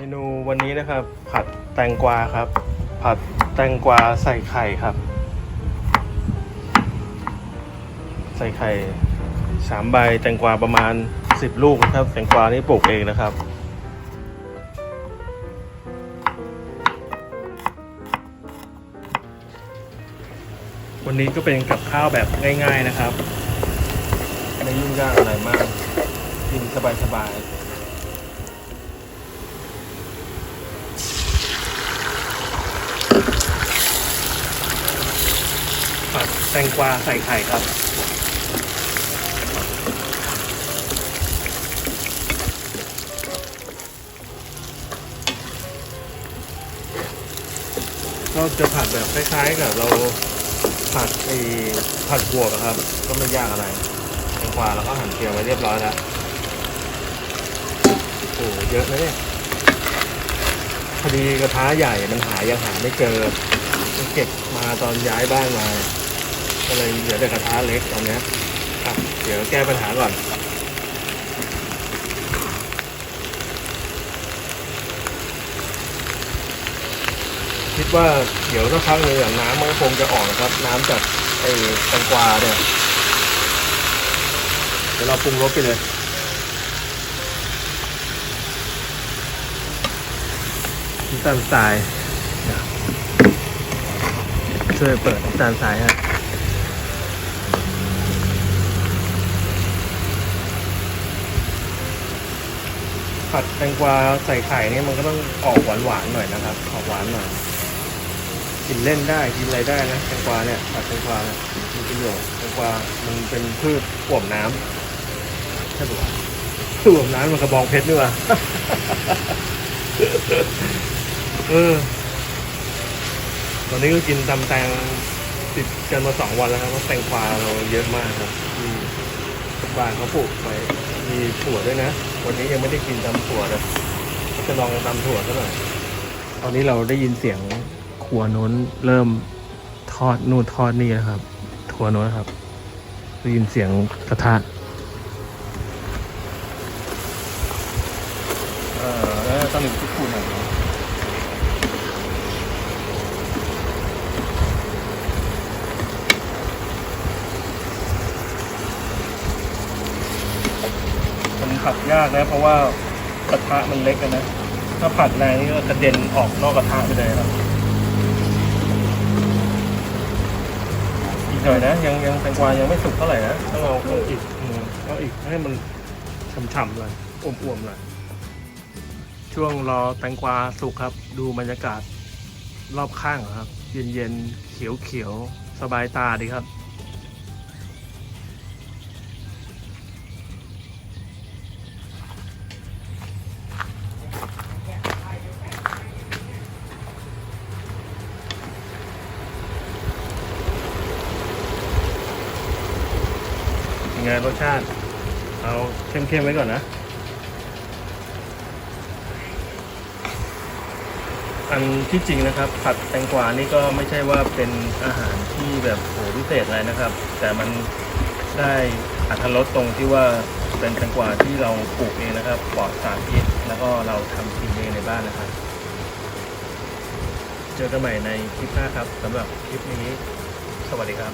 เมนูวันนี้นะครับ ผัดแตงกวาครับ ผัดแตงกวาใส่ไข่ครับ ใส่ไข่สามใบแตงกวาประมาณสิบลูกนะครับ แตงกวานี่ปลูกเองนะครับ วันนี้ก็เป็นกับข้าวแบบง่าย ๆนะครับ ไม่ยุ่งยากอะไรมากกินสบายๆผัดแต งกวาใส่ไข่ครับ ก็จะผัดแบบคล้ายๆกับเราผัดไอ้ผัดบวกครับ ก็ไม่ยากอะไรแตงกวาแล้วก็หั่นเกลียวไว้เรียบร้อยแล้วโอ้โหเยอะนะเนี่ยพอดีกระทะใหญ่มันหายังหาไม่เจอเก็บมาตอนย้ายบ้านมา ก็เลยเหลือแต่กระทะเล็กตอนนี้ยอะเดี๋ยวแก้ปัญหาก่อนคิดว่าเดี๋ยวสักพักหนึ่งอะน้ำมันคงจะออกนะครับ น้ำจากไอ้แตงกวาเนี่ยเดี๋ยวเราปรุงรสไปเลยน้ำตาลทรายช่วยเปิดน้ำตาลทรายฮะ ผัดแตงกวาใส่ไข่นี่มันก็ต้องออกหวานๆหน่อยนะครับ ออกหวานหน่อยกินเล่นได้กินอะไรได้นะแตงกวาเนี่ยผัดแตงกวาเนี่ยมีประโยชน์แตงกวามันเป็นพืชอ่วมน้ำใช่ปะวะพืชอ่วมน้ำมันกระบองเพชรนี่หว่าเออตอนนี้ก็กินตำแตงติดกันมาสองวันแล้วครับเพราะแตงกวาเราเยอะมากครับ บ้านเขาปลูกไว้มีถั่วด้วยนะ วันนี้ยังไม่ได้กินตำถั่วเลยจะลองตำถั่วซะหน่อยตอนนี้เราได้ยินเสียงครัวน้นเริ่มทอดนู่นทอดนี่นะครับ ถั่วน้นครับได้ยินเสียงกระทะเออแล้วต้องมีที่พูดหน่อยนะ มัน ผัดยากนะ เพราะว่ากระทะมันเล็กนะ ถ้าผัดแรงนี่ก็กระเด็นออกนอกกระทะไปเลยครับอีกหน่อยนะ ยังยังแตงกวายังไม่สุกเท่าไหร่นะต้องเอาต้องอีกอืมต้องอีกให้มันฉ่ำๆเลยอ้วมๆเลยช่วงรอแตงกวาสุกครับ ดูบรรยากาศรอบข้างครับ เย็นๆเขียวๆสบายตาดีครับ ยังไงรสชาติ เอาเข้มๆไว้ก่อนนะ อันที่จริงนะครับ ผัดแตงกวานี่ก็ไม่ใช่ว่าเป็นอาหารที่แบบโหพิเศษอะไรนะครับ แต่มันได้อัตรสตรงที่ว่าเป็นแตงกวาที่เราปลูกเองนะครับปลอดสารพิษแล้วก็เราทำกินเองในบ้านนะครับ เจอกันใหม่ในคลิปหน้าครับสำหรับคลิปนี้ สวัสดีครับ